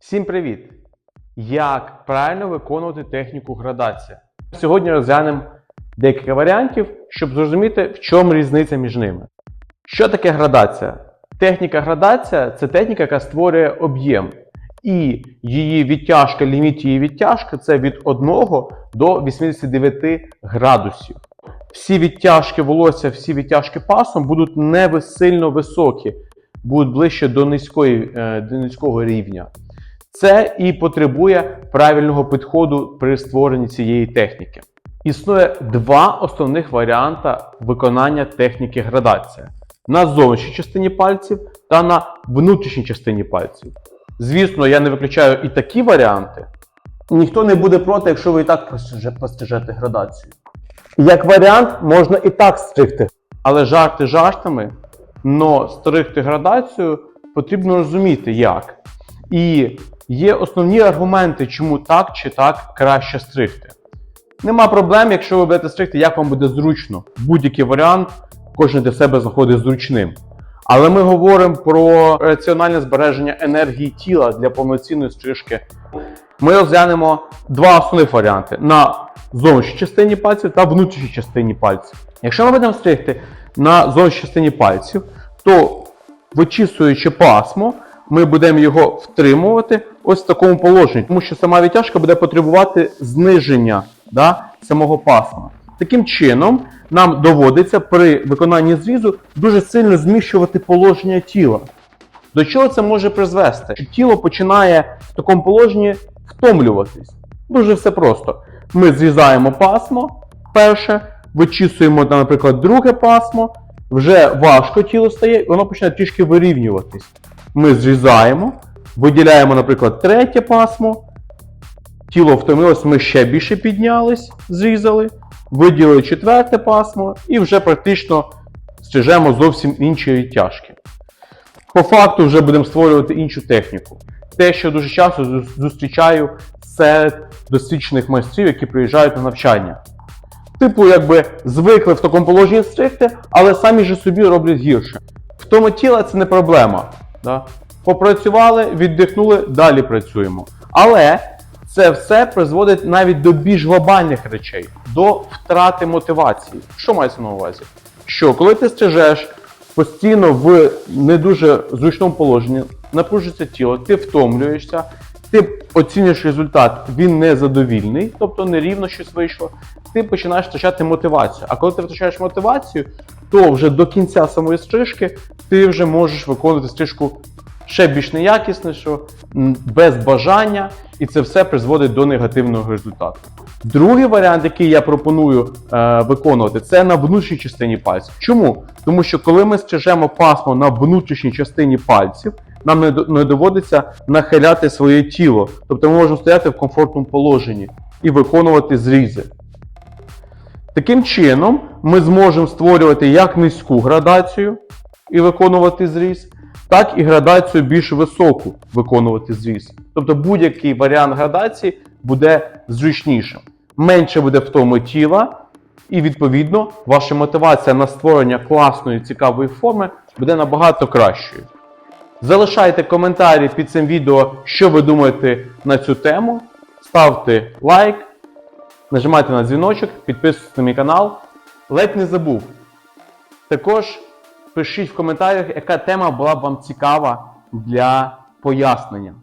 Всім привіт! Як правильно виконувати техніку градація? Сьогодні розглянемо декілька варіантів, щоб зрозуміти, в чому різниця між ними. Що таке градація? Техніка градація це техніка, яка створює об'єм. І її відтяжка, ліміт її відтяжки це від 1 до 89 градусів. Всі відтяжки волосся, всі відтяжки пасом будуть не сильно високі, будуть ближче до, низької, е, до низького рівня. Це і потребує правильного підходу при створенні цієї техніки. Існує два основних варіанти виконання техніки градація: на зовнішній частині пальців та на внутрішній частині пальців. Звісно, я не виключаю і такі варіанти. Ніхто не буде проти, якщо ви і так постриже- градацію. Як варіант, можна і так стригти. Але жарти жартами, но стригти градацію потрібно розуміти як. І є основні аргументи, чому так чи так краще стригти. Нема проблем, якщо ви будете стригти, як вам буде зручно. Будь-який варіант кожен для себе знаходить зручним. Але ми говоримо про раціональне збереження енергії тіла для повноцінної стрижки. Ми розглянемо два основних варіанти на зовнішній частині пальців та внутрішній частині пальців. Якщо ми будемо стригти на зовнішній частині пальців, то вичісуючи пасмо, ми будемо його втримувати ось в такому положенні, тому що сама відтяжка буде потребувати зниження да, самого пасма. Таким чином, нам доводиться при виконанні зрізу дуже сильно зміщувати положення тіла. До чого це може призвести? Що Тіло починає в такому положенні втомлюватись. Дуже все просто. Ми зрізаємо пасмо перше, вичісуємо, наприклад, друге пасмо, вже важко тіло стає, і воно починає трішки вирівнюватись. Ми зрізаємо, виділяємо, наприклад, третє пасмо, тіло втомилось, ми ще більше піднялись, зрізали, виділили четверте пасмо і вже практично стрижемо зовсім інші відтяжки. По факту вже будемо створювати іншу техніку. Те, що дуже часто зустрічаю серед досвідчених майстрів, які приїжджають на навчання. Типу, якби звикли в такому положенні стригти, але самі ж собі роблять гірше. Втома тіла це не проблема. Да? Попрацювали, віддихнули, далі працюємо. Але це все призводить навіть до більш глобальних речей, до втрати мотивації. Що мається на увазі? Що коли ти стрижеш постійно в не дуже зручному положенні, напружується тіло, ти втомлюєшся, ти оцінюєш результат, він незадовільний, тобто нерівно щось вийшло, ти починаєш втрачати мотивацію. А коли ти втрачаєш мотивацію, то вже до кінця самої стрижки ти вже можеш виконувати стрижку ще більш неякіснішо, м, без бажання, і це все призводить до негативного результату. Другий варіант, який я пропоную е, виконувати, це на внутрішній частині пальців. Чому? Тому що коли ми стрижемо пасмо на внутрішній частині пальців, нам не, не доводиться нахиляти своє тіло. Тобто ми можемо стояти в комфортному положенні і виконувати зрізи. Таким чином, ми зможемо створювати як низьку градацію і виконувати зріз, так і градацію більш високу виконувати зріз. Тобто будь-який варіант градації буде зручнішим. Менше буде втоми тіла, і відповідно ваша мотивація на створення класної цікавої форми буде набагато кращою. Залишайте коментарі під цим відео, що ви думаєте на цю тему. Ставте лайк, нажимайте на дзвіночок, підписуйтесь на мій канал. Ледь не забув. Також пишіть в коментарях, яка тема була б вам цікава для пояснення.